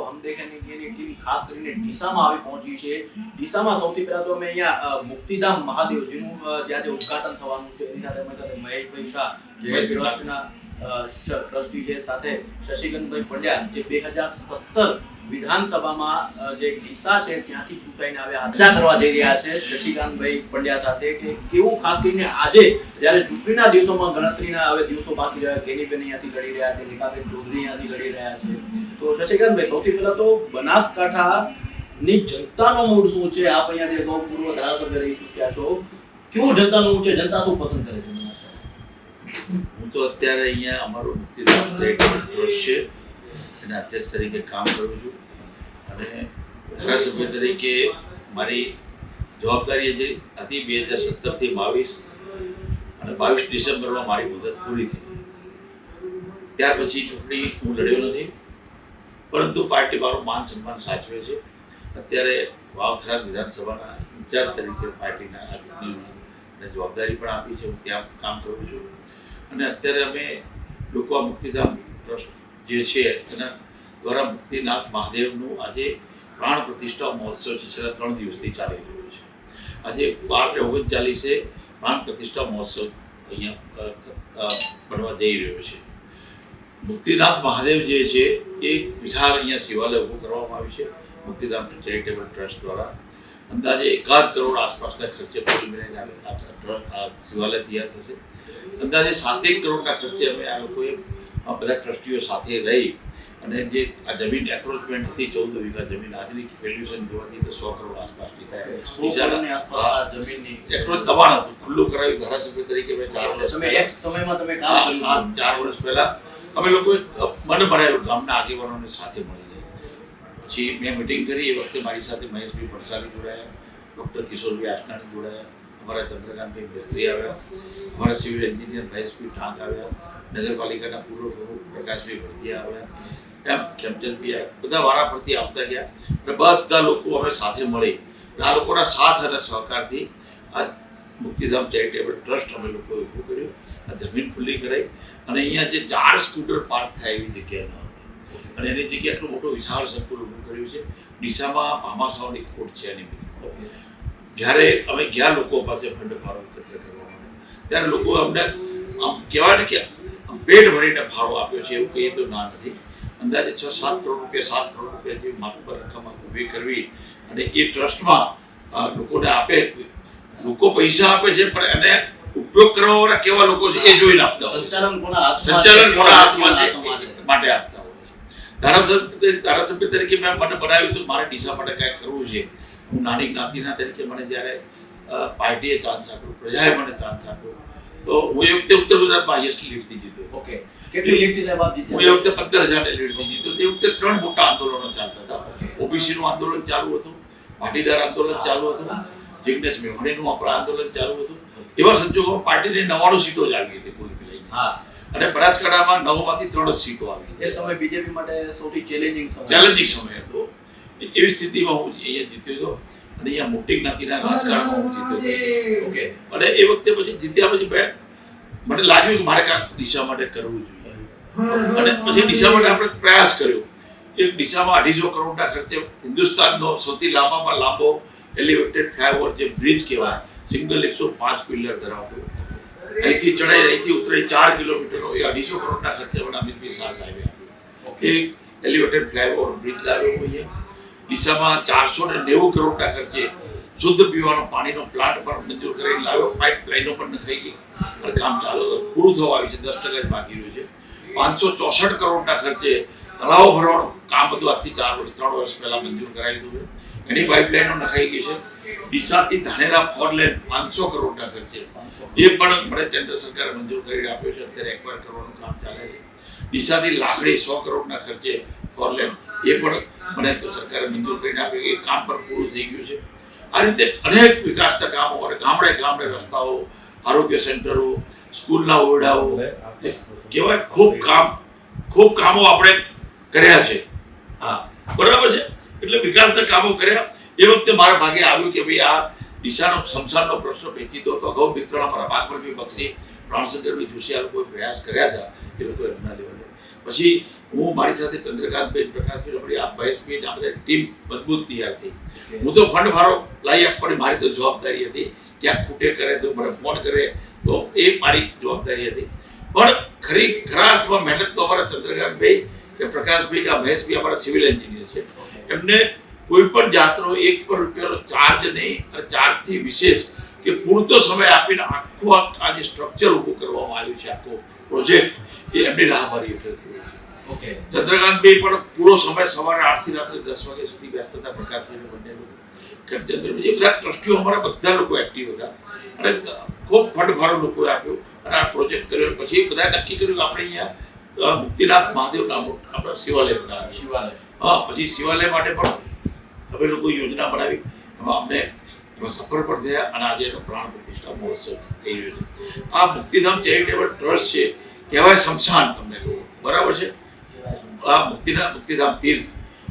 Group હમ દેખે ઇન્ડિયાની team ખાસ કરીને ડીસામાં આવી પહોંચી છે. ડીસામાં સૌથી પહેલા તો અમે અહીંયા મુક્તિધામ મહાદેવ જેનું જ્યાં ઉદઘાટન થવાનું છે એની સાથે અમે સાથે મહેશભાઈ શાહ ટ્રસ્ટના ટ્રસ્ટી છે સાથે શશિકંદભાઈ પંડ્યા જે બે હજાર સત્તર વિધાનસભામાં જે ડીસા છે, ત્યાંથી ચૂંટાઈને આવ્યા ચર્ચા કરવા જઈ રહ્યા છે. શશિકાંતભાઈ પંડ્યા સાથે કે કેવું ખાસ કરીને આજે, જ્યારે ચૂંટણીના દિવસોમાં ગણતરીના હવે દિવસો બાકી રહ્યા, ગેનીબેન અહીંયાથી લડી રહ્યા છે, રેખાબેન ચૌધરી અહીંયાથી લડી રહ્યા છે. તો શશિકાંતભાઈ, સૌથી પહેલા તો બનાસકાંઠાની જનતાનો મૂડ શું છે? આપ અહીંયા જે અગાઉ પૂર્વ ધારાસભ્ય રહી ચૂક્યા છો. કેવું જનતાનું મૂડ છે? જનતા શું પસંદ કરે છે? હું તો અત્યારે અહીંયા અમારો ટ્રસ્ટ છે એના અધ્યક્ષ તરીકે કામ કરું છું. અને ધારાસભ્ય તરીકે મારી જવાબદારી હતી હતી બે હજાર સત્તરથી બાવીસ અને બાવીસ ડિસેમ્બરમાં મારી મુદત પૂરી થઈ. ત્યાર પછી ચૂંટણી હું લડ્યો નથી. પરંતુ પાર્ટી મારું માન સન્માન સાચવે છે. અત્યારે વાવથરા વિધાનસભાના ઇન્ચાર્જ તરીકે પાર્ટીના આ જવાબદારી પણ આપી છે. હું ત્યાં કામ કરું છું. અને અત્યારે અમે લોકો મુક્તિધામ ટ્રસ્ટ જે છે એના દ્વારા મુક્તિનાથ મહાદેવનું આજે પ્રાણ પ્રતિષ્ઠા મહોત્સવ છે, છેલ્લા ત્રણ દિવસથી ચાલી રહ્યો છે. આજે બારને ઓગણચાલીસે પ્રાણ પ્રતિષ્ઠા મહોત્સવ અહીંયા પડવા જઈ રહ્યો છે. મુક્તિનાથ મહાદેવ જે છે એ વિશાળ અહીંયા શિવાલય ઊભું કરવામાં આવ્યું છે. મુક્તિધામ ચેરિટેબલ ટ્રસ્ટ દ્વારા અંદાજે એકાદ કરોડ આસપાસના ખર્ચે કુલ મળીને શિવાલય તૈયાર થશે. અંદાજે સાતેક કરોડના ખર્ચે અમે આ લોકોએ બધા ટ્રસ્ટીઓ સાથે રહી અને જે આ જમીન એક્રોચમેન્ટ હતી ચૌદ વીઘા જમીન આજની વેલ્યુએશન જોવા જઈએ તો સો કરોડ આસપાસની થાય જમીનની એક્રોચ દબાણ હતું. ખુલ્લું કરાવ્યું ધારાસભ્ય તરીકે મેં ચાર વર્ષ તમે એક સમયમાં તમે કામ કર્યું ચાર વર્ષ પહેલા. અમે લોકોએ મને ભરાયું ગામના આગેવાનોને સાથે મળીને. પછી મેં મિટિંગ કરી. એ વખતે મારી સાથે મહેશભાઈ પડસાલી જોડાયા ડૉક્ટર કિશોરભાઈ આસનાણી જોડાયા. અમારા ચંદ્રકાંતભાઈ મિસ્ત્રી આવ્યા. અમારા સિવિલ એન્જિનિયર મહેશભાઈ ટાંક આવ્યા. નગરપાલિકાના પૂર્વ પ્રમુખ પ્રકાશભાઈ ભરતી આવ્યા એમ ખેમચંદભાઈ આવ્યા બધા વારા ફરતી આવતા ગયા. અને બધા લોકો અમે સાથે મળી. આ લોકોના સાથ અને સહકારથી આ મુક્તિધામ ચેરિટેબલ ટ્રસ્ટ અમે લોકો ઊભું કર્યું. આ જમીન ખુલ્લી કરાઈ. અને અહીંયા જે ચાર સ્કૂટર પાર્ક થાય એવી જગ્યા ન હતી. અને એની જગ્યાએ એટલું મોટો વિશાળ સંકુલ ઊભું કર્યું છે. ડીસામાં ભામાસાઓની ખોટ છે એની જ્યારે અમે ગયા લોકો પાસે ફંડ ફાળો એકત્ર કરવા માટે, ત્યારે લોકો અમને આમ કહેવાય ને કે પેટ ભરીને ફાળો આપ્યો છે એવું કહીએ તો ના નથી. અંદાજે છ સાત કરોડ રૂપિયા સાત કરોડ રૂપિયા જેવી માત્ર રકમ ઊભી કરવી અને એ ટ્રસ્ટમાં લોકોને આપે. લોકો પૈસા આપે છે પણ એને ઉપયોગ કરવાવાળા કેવા લોકો છે એ જોઈને આપતા હોય સંચાલન કોના હાથમાં સંચાલન છે? કોના હાથમાં માટે આપતા હોય છે. ધારાસભ્ય ધારાસભ્ય તરીકે મેં મને બનાવ્યું તો મારે ડીસા માટે કાંઈક કરવું છે. હું નાની જ્ઞાતિના તરીકે મને જ્યારે પાર્ટીએ ચાન્સ આપ્યો પ્રજાએ મને ચાન્સ આપ્યો તો હું એ વખતે ઉત્તર ગુજરાતમાં હાઈએસ્ટ લીડથી જીત્યો ઓકે. કેટલી લીટી સાહેબ આપ હું એ વખતે પંદર હજારની લીડથી જીત્યો. તે વખતે ત્રણ મોટા આંદોલનો ચાલતા હતા. ઓબીસી નું આંદોલન ચાલુ હતું. પાટીદાર આંદોલન ચાલુ હતું. જિગ્નેશ મેવાણીનું આપણા આંદોલન ચાલુ હતું. એવા સંજોગોમાં પાર્ટીને નવાણું સીટો જ આવી હતી કુલ મિલાઈને. હા. અને બનાસકાંઠામાં નવમાંથી ત્રણ જ સીટો આવી એ સમય બીજેપી માટે સૌથી ચેલેન્જિંગ સમય ચેલેન્જિંગ સમય હતો. એવી સ્થિતિમાં હું અહીંયા જીત્યો હતો. અને અહીંયા મોટી જ્ઞાતિના રાજકારણમાં હું જીત્યો ઓકે અને એ વખતે પછી જીત્યા પછી મેં મને લાગ્યું કે મારે કાંઈક દિશા માટે કરવું જોઈએ. અને પછી દિશા માટે આપણે પ્રયાસ કર્યો. એક દિશામાં અઢીસો કરોડના ખર્ચે હિન્દુસ્તાનનો સૌથી લાંબામાં લાંબો એલિવેટેડ ફ્લાયઓવર જે બ્રિજ કહેવાય સિંગલ એકસો પાંચ પિલ્લર ધરાવતો. અહીંથી ચડાઈ અહીંથી ઉતરાઈ ચાર કિલોમીટરનો એ અઢીસો કરોડના ખર્ચે મને અમિતભાઈ શાહ સાહેબે આપ્યો. ઓકે એક એલિવેટેડ ફ્લાયઓવર બ્રિજ લાવ્યો અહીંયા. ડીસામાં ચારસો ને નેવું કરોડના ખર્ચે શુદ્ધ પીવાનો પાણીનો પ્લાન્ટ પણ મંજૂર કરીને લાવ્યો. પાઇપ લાઈનો પણ નખાઈ ગઈ. અને કામ ચાલુ પૂરું થવા આવ્યું છે. દસ ટકા જ બાકી રહ્યું છે. પાંચસો ચોસઠ કરોડના ખર્ચે તળાવો ભરવાનું કામ બધું આજથી ચાર વર્ષ, ત્રણ વર્ષ પહેલાં મંજૂર કરાવી દીધું છે એની પાઇપલાઇનો નખાઈ ગઈ છે. ડીસાથી ધાનેરા ફોર લેન પાંચસો કરોડના ખર્ચે. એ પણ મને કેન્દ્ર સરકારે મંજૂર કરી આપ્યો છે. અત્યારે એકવાર કરવાનું કામ ચાલે છે. ડીસાથી લાકડી સો કરોડના ખર્ચે ફોરલેન એ પણ મને તો સરકારે મંજૂર કરીને આપ્યું. એ કામ પણ પૂરું થઈ ગયું છે. આ રીતે અનેક વિકાસના કામો અને ગામડે ગામડે રસ્તાઓ આરોગ્ય સેન્ટરો સ્કૂલના ઓરડાઓ કહેવાય ખૂબ કામ ખૂબ કામો આપણે કર્યા છે. હા બરાબર છે? એટલે વિકાસના કામો કર્યા. એ વખતે મારા ભાગે આવ્યું કે ભાઈ આ દિશાનો સંસારનો પ્રશ્ન પેચીતો તો અગાઉ મિત્રોના મારા ભાગવરભાઈ બક્ષી પ્રાણશંકરભાઈ જોશી આ લોકોએ પ્રયાસ કર્યા હતા. એ લોકો એમના લેવલે પછી હું મારી સાથે ચંદ્રકાંતભાઈ પ્રકાશભાઈ રમણી આ મહેશભાઈ આ બધા ટીમ મજબૂત તૈયાર થઈ. હું તો ફંડ મારો લાવી આપવાની મારી તો જવાબદારી હતી ક્યાંક ખૂટે કરે તો મને ફોન કરે તો એ મારી જવાબદારી હતી. પણ ખરી ખરા અથવા મહેનત તો અમારા ચંદ્રકાંતભાઈ કે પ્રકાશભાઈ કે આ મહેશભાઈ અમારા સિવિલ એન્જિનિયર છે. એમને કોઈ પણ જાતનો એક પણ રૂપિયાનો ચાર્જ નહીં અને ચાર્જથી વિશેષ કે પૂરતો સમય આપીને આખું આ આ જે સ્ટ્રક્ચર ઊભું કરવામાં આવ્યું છે આખો પ્રોજેક્ટ એ એમની રાહમારી હેઠળ થયો ચંદ્રકાંતભાઈ પણ પૂરો સમય સવારે આઠથી રાત્રે દસ વાગ્યા સુધી વ્યસ્ત હતા પ્રકાશભાઈ બંને ચંદ્રભાઈ બધા ટ્રસ્ટીઓ અમારા બધા લોકો એક્ટિવ હતા. અને ખૂબ ફંડફાળો લોકોએ આપ્યો અને આ પ્રોજેક્ટ કર્યો પછી બધા નક્કી કર્યું કે આપણે અહીંયા મુક્તિનાથ મુક્તિનાથ મહાદેવના આપણે શિવાલય બનાવ્યું શિવાલય. હા પછી શિવાલય માટે પણ અમે લોકો યોજના બનાવી. એમાં અમને એમાં સફળ પણ થયા અને આજે એનો પ્રાણ પ્રતિષ્ઠા મહોત્સવ થઈ રહ્યો છે. આ મુક્તિધામ ચેરિટેબલ ટ્રસ્ટ છે કહેવાય શમશાન તમને કહું. બરાબર છે? મુક્તિના મુક્તિધામ તીર્થ.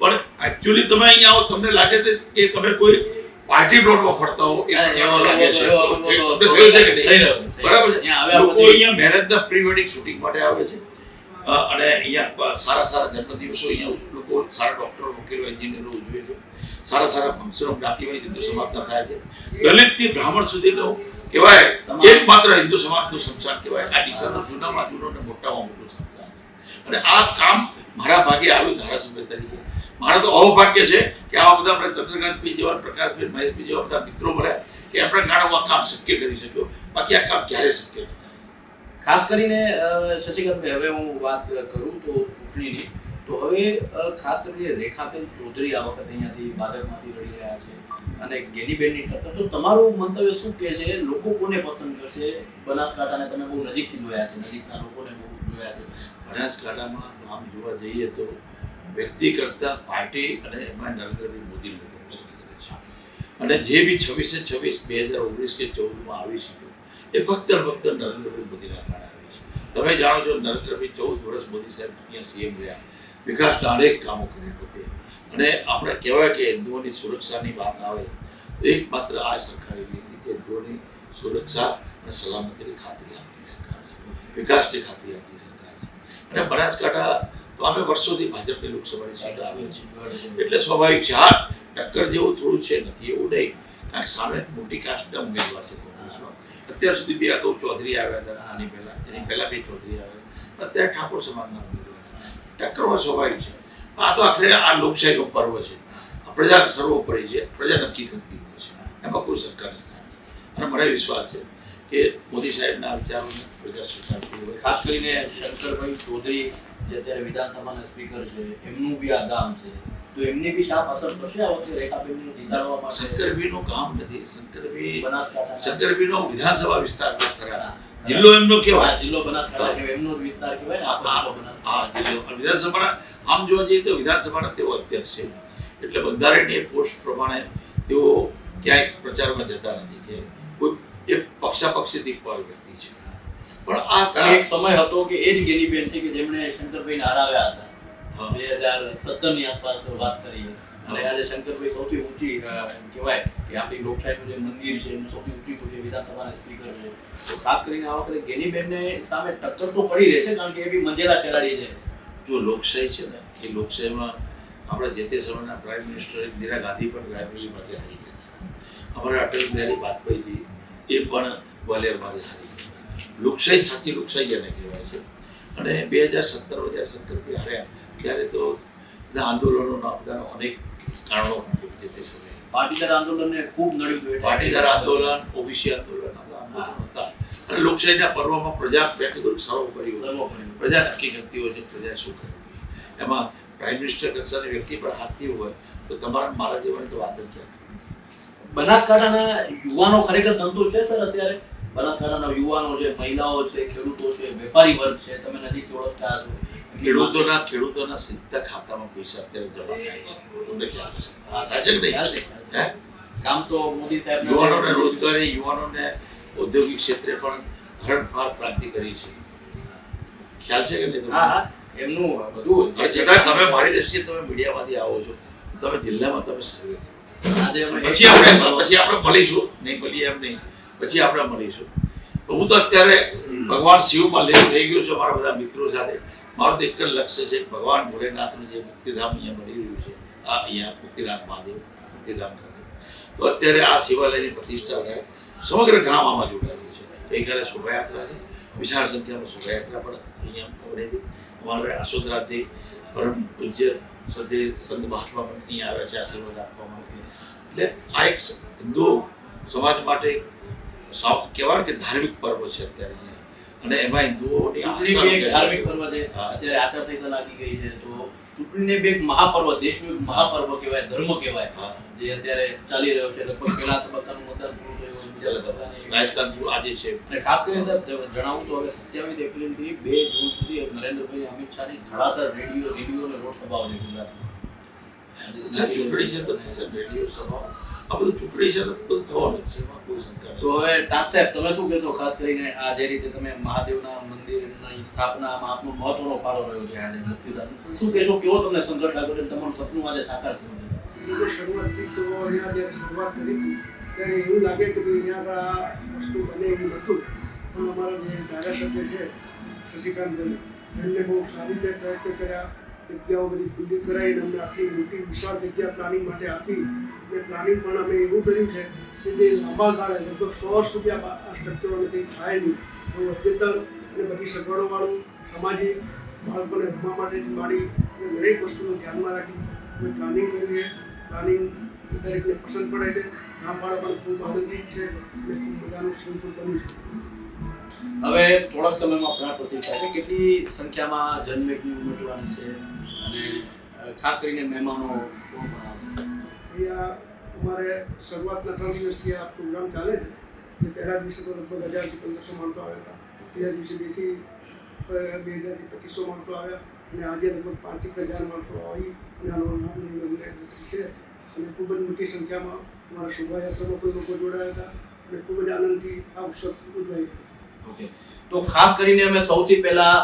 પણ એકચ્યુઅલી તમે અહીંયા આવો તમને લાગે છે કે તમે કોઈ પાર્ટી પ્લોટમાં ફરતા હો એવો લાગે છે. તમને થયું છે કે નહીં? બરાબર છે? લોકો અહીંયા મેરેજના પ્રી વેડિંગ શૂટિંગ માટે આવે છે. અને અહીંયા સારા સારા જન્મદિવસો અહીંયા લોકો સારા ડોક્ટરો વકીલો એન્જિનિયરો ઉજવે છે. સારા સારા ફંક્શનો જ્ઞાતિવાઈ હિન્દુ સમાજના થાય છે. દલિતથી બ્રાહ્મણ સુધીનો કહેવાય એકમાત્ર હિન્દુ સમાજનું સંસાર કહેવાય. આ ડીસાનું જૂનામાં જૂનો અને મોટામાં મોટો સંસાર છે. અને આ કામ મારા ભાગે આવ્યું ધારાસભ્ય તરીકે. મારા તો અવભાગ્ય છે કે આવા બધા આપણે ચંદ્રકાંતભાઈ જેવા પ્રકાશભાઈ મહેશભાઈ જેવા બધા મિત્રો મળ્યા કે એમના કારણે આ કામ શક્ય કરી શક્યો. બાકી આ કામ ક્યારે શક્ય નથી ખાસ કરીને શશિકાંતભાઈ, હવે હું વાત કરું તો ચૂંટણીની, તો હવે ખાસ કરીને રેખાબેન ચૌધરી આ વખતે અહીંયાથી ભાજપમાંથી લડી રહ્યા છે અને ગેનીબેનની ટક્કર. તો તમારું મંતવ્ય શું કહે છે? લોકો કોને પસંદ કરશે? બનાસકાંઠાને તમે બહુ નજીકથી જોયા છે, નજીકના લોકોને બહુ. જોયા છે. બનાસકાંઠામાં આમ જોવા જઈએ તો વ્યક્તિ કરતાં પાર્ટી અને એમાં નરેન્દ્રભાઈ મોદી લોકો અને જે બી છવ્વીસે છવ્વીસ બે હજાર ઓગણીસ કે ચૌદમાં આવી શકે, એ ફક્ત ફક્ત નરેન્દ્રભાઈ મોદીના કારણે આવી છે તમે જાણો છો નરેન્દ્રભાઈ ચૌદ વર્ષ મોદી સાહેબ અહીંયા સીએમ રહ્યા. વિકાસના અનેક કામો કર્યા પોતે. અને આપણે કહેવાય કે હિન્દુઓની સુરક્ષાની વાત આવે, તો એકમાત્ર આ સરકાર એવી હતી કે હિન્દુઓની સુરક્ષા અને સલામતીની ખાતરી આપતી સરકાર વિકાસની ખાતરી આપતી અને બનાસકાંઠા, તો અમે વર્ષોથી ભાજપની લોકસભાની સીટ આવે છે. એટલે સ્વાભાવિક છે, હા, ટક્કર જેવું થોડું છે, નથી એવું નહીં. કારણ કે સામે મોટી કાસ્ટના ઉમેદવાર છે અત્યાર સુધી બે અગાઉ ચૌધરી આવ્યા હતા, આની પહેલા, એની પહેલા બે ચૌધરી આવ્યા અત્યારે ઠાકોર સમાજના ઉમેદવાર. ટક્કર સ્વાભાવિક છે. આ તો આખરે આ લોકશાહીનો પર્વ છે. પ્રજા સર્વોપરી છે, પ્રજા નક્કી કરતી હોય છે. એમાં કોઈ સરકાર નથી. અને મને વિશ્વાસ છે કે મોદી સાહેબના વિચારોને પ્રજા સ્વીકારતી હોય ખાસ કરીને શંકરભાઈ ચૌધરી જે અત્યારે વિધાનસભાના સ્પીકર છે એમનું બી આ ગામ છે. તો એમને બી શાપ અસર થશે આ વખતે રેખાબેનને જીતાડવા માટે? શંકરભાઈનું ગામ નથી. શંકરભાઈ બનાસકાંઠા શંકરભાઈનો વિધાનસભા વિસ્તાર છે ખરા જિલ્લો એમનો કેવાય જિલ્લો બનાસકાંઠા કહેવાય. એમનો વિસ્તાર કહેવાય આખો બનાસકાંઠા. જિલ્લો. વિધાનસભાના આમ જોવા જઈએ તો વિધાનસભાના તેઓ અધ્યક્ષ છે. એટલે બંધારણીય પોસ્ટ પ્રમાણે તેઓ ક્યાંય પ્રચારમાં જતા નથી. કે એ પક્ષાપક્ષીથી પર વ્યક્તિ છે. પણ આ એક સમય હતો કે એ જ ગેનીબેન છે કે જેમણે શંકરભાઈને હરાવ્યા હતા. બે હજાર સત્તરની આસપાસ વાત કરીએ અને આજે શંકરભાઈ સૌથી ઊંચી એમ કહેવાય કે આપણી લોકશાહીનું જે મંદિર છે એનું સૌથી ઊંચી છે વિધાનસભાના સ્પીકર છે. તો ખાસ કરીને આ વખતે ગેનીબેનને સામે ટક્કર તો પડી રહે છે કારણ કે એ બી મંજેલા ખેલાડી છે. જો લોકશાહી છે ને એ લોકશાહીમાં આપણે જે તે સમયના પ્રાઇમ મિનિસ્ટર ઇન્દિરા ગાંધી પણ રાયબરેલીમાંથી આવી ગયા અમારા અટલ બિહારી વાજપેયીજી એ પણ ગ્વાલિયરમાંથી હારી લોકશાહી સાચી લોકશાહી એને કહેવાય છે. અને બે હજાર સત્તર હજાર સત્તરથી હાર્યા ત્યારે તો બધા આંદોલનોના બધાનો અનેક કારણો જે તે સમયે પાટીદાર આંદોલનને ખૂબ નડ્યું હતું પાટીદાર આંદોલન ઓબીસી આંદોલન બધા હતા. અને લોકશાહીના પર્વમાં પ્રજા કેટેગરી સર્વોપરી હોય પ્રજા નક્કી કરતી હોય છે પ્રજા શું કરવી એમાં પ્રાઇમ મિનિસ્ટર કક્ષાની વ્યક્તિ પણ હાથતી હોય તો તમારા મારા જીવન તો વાત જ ક્યાં બનાસકાંઠાના યુવાનો ખરેખર સંતોષ છે સર અત્યારે? બનાસકાંઠાના યુવાનો છે મહિલાઓ છે ખેડૂતો છે વેપારી વર્ગ છે તમે નથી ઓળખતા છો ખેડૂતોના ખેડૂતોના સીધા ખાતામાં પૈસા અત્યારે જમા થાય છે. તમને ખ્યાલ છે હા, થાય છે કે નહીં? ખ્યાલ છે, ખ્યાલ હે? કામ તો મોદી સાહેબ યુવાનોને રોજગારી યુવાનોને ઔદ્યોગિક ક્ષેત્રે પણ હરણફાળ પ્રાપ્તિ કરી છે. ખ્યાલ છે કે નહીં હા એમનું બધું છતાં તમે મારી દ્રષ્ટિએ તમે મીડિયામાંથી આવો છો. તમે જિલ્લામાં તમે સર્વે કરો. પછી આપણે પછી આપણે મળીશું. નહીં મળીએ એમ નહીં. પછી આપણે મળીશું. તો હું તો અત્યારે ભગવાન શિવમાં લીન થઈ ગયો છું મારા બધા મિત્રો સાથે. મારું તો એક જ લક્ષ્ય છે ભગવાન ભોલેનાથનું જે મુક્તિધામ અહીંયા બની રહ્યું છે. આ અહીંયા મુક્તિનાથ મહાદેવ મુક્તિધામ ખાતે. તો અત્યારે આ શિવાલયની પ્રતિષ્ઠા થાય. સમગ્ર ગામ આમાં જોડાયેલું છે. ગઈકાલે શોભાયાત્રા હતી. વિશાળ સંખ્યામાં શોભાયાત્રા પણ અહીંયા હતી. અમારે આસોદરાથી પરમ પૂજ્ય સદે સંત મહાત્મા પણ અહીંયા આવ્યા છે આશીર્વાદ આપવા માટે. એટલે આ એક હિન્દુ સમાજ માટે કહેવાય કે ધાર્મિક પર્વ છે અત્યારે અને એમાં હિન્દુઓની ધાર્મિક પર્વ છે. અત્યારે આચાર સંહિતા લાગી ગઈ છે તો ચૂંટણીને બી એક મહાપર્વ દેશનું એક મહાપર્વ કહેવાય ધર્મ કહેવાય જે અત્યારે ચાલી રહ્યો છે. લગભગ પહેલા તબક્કાનું મતદાન પૂરું થયું બીજા તબક્કાની રાજસ્થાન આજે છે. અને ખાસ કરીને સાહેબ જણાવું તો હવે સત્યાવીસ એપ્રિલથી બે જૂન સુધી નરેન્દ્રભાઈ અમિત શાહની ધડાધર રેડિયો રેડિયો અને રોડ સભાઓ છે ગુજરાતમાં. ચૂંટણી છે તો રેડિયો સભા આ બધું ચૂંટણી છે તો બધું થવાનું છે એમાં કોઈ શંકા તો હવે સાહેબ તમે શું કહેશો ખાસ કરીને આ જે રીતે તમે મહાદેવના મંદિરની સ્થાપનામાં આપનો મહત્વનો ફાળો રહ્યો છે આજે મુક્તિદાન શું કહેશો કેવો તમને સંઘર્ષ લાગ્યો છે તમારું સપનું આજે સાકાર થયું શરૂઆતથી તો અહીંયા જ્યારે શરૂઆત કરી ત્યારે એવું લાગે કે ભાઈ અહીંયા આગળ આ વસ્તુ બને એવું નહોતું. પણ અમારા જે ધારાસભ્ય છે શશિકાંતભાઈ એમને બહુ સારી રીતે પ્રયત્ન કર્યા. જગ્યાઓ બધી ખુલ્લી કરાવી અમને આટલી મોટી વિશાળ જગ્યા પ્લાનિંગ માટે આપી. અને પ્લાનિંગ પણ અમે એવું કર્યું છે કે જે લાંબા ગાળે, લગભગ સો વર્ષ સુધી આ સ્ટ્રક્ચરોને કંઈ થાય નહીં. બહુ અદ્યતન અને બધી સગવડોવાળું સામાજિક બાળકોને રમવા માટે માડી અને દરેક વસ્તુનું ધ્યાનમાં રાખી અમે પ્લાનિંગ કર્યું છે. પ્લાનિંગ દરેકને પસંદ પડે છે. ગામવાળા પણ ખૂબ આનંદિત છે અને ખૂબ બધાનું સંકુલ બન્યું છે. હવે થોડાક સમયમાં પ્રાપ્તિ થાય છે. કેટલી સંખ્યામાં જન્મેટની ઉમટવાની છે? અને ખાસ કરીને મહેમાનો અમારે શરૂઆતના ત્રણ દિવસથી આ પ્રોગ્રામ ચાલે છે. પહેલા દિવસે તો લગભગ હજારથી પંદરસો માણસો આવ્યા હતા. બીજા દિવસે બેથી બે હજારથી પચીસો માણસો આવ્યા. અને આજે લગભગ પાંચેક હજાર માણસો આવી અને લાભ છે. અને ખૂબ જ મોટી સંખ્યામાં અમારા શોભાયાત્રામાં કોઈ લોકો જોડાયા હતા. અને ખૂબ જ આનંદથી આ ઉત્સવ ઉજવાઈ તો ખાસ કરીને અમે સૌથી પહેલા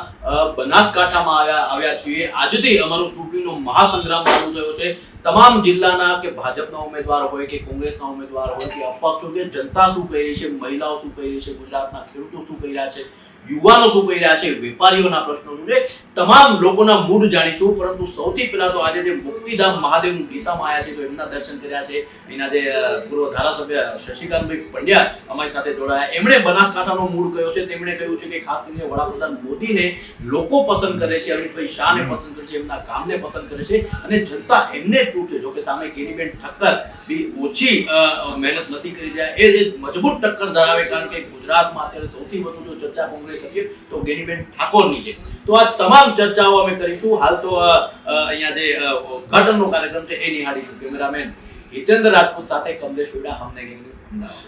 બનાસકાંઠામાં આવ્યા આવ્યા છીએ. આજથી અમારો ચૂંટણીનો મહાસંગ્રામ ચાલુ થયો છે. તમામ જિલ્લાના કે ભાજપના ઉમેદવાર હોય કે કોંગ્રેસના ઉમેદવાર હોય કે અપક્ષ કે જનતા શું કહી રહી છે, મહિલાઓ શું કહી રહી છે, ગુજરાતના ખેડૂતો શું કહી રહ્યા છે, યુવાનો શું કહી રહ્યા છે, વેપારીઓના પ્રશ્નો શું છે, તમામ લોકોના મૂડ જાણીશું પરંતુ સૌથી પહેલા તો આજે જે મુક્તિધામ મહાદેવનું દિશામાં આવ્યા છે તો એમના દર્શન કર્યા છે. એના જે પૂર્વ ધારાસભ્ય શશિકાંતભાઈ પંડ્યા અમારી સાથે જોડાયા. એમણે બનાસકાંઠાનો મૂળ કયો છે? તેમણે કહ્યું છે કે ખાસ કરીને વડાપ્રધાન મોદીને લોકો પસંદ કરે છે, અમિતભાઈ શાહને પસંદ કરે છે, એમના કામને પસંદ કરે છે અને જનતા એમને જ છે? જોકે સામે ગેનીબેન ઠક્કર બી ઓછી મહેનત નથી કરી રહ્યા. એ જ મજબૂત ટક્કર ધરાવે કારણ કે ગુજરાતમાં અત્યારે સૌથી વધુ જો ચર્ચા કોંગ્રેસ કરીએ તો ગેનીબેન ઠાકોરની છે. તો આ તમામ ચર્ચાઓ અમે કરીશું. હાલ તો અહીંયા જે ઘટનનો કાર્યક્રમ છે, એ નિહાળીશું. કેમેરામેન હિતેન્દ્ર રાજપૂત સાથે કમલેશ વેડા, હમને અમદાવાદ.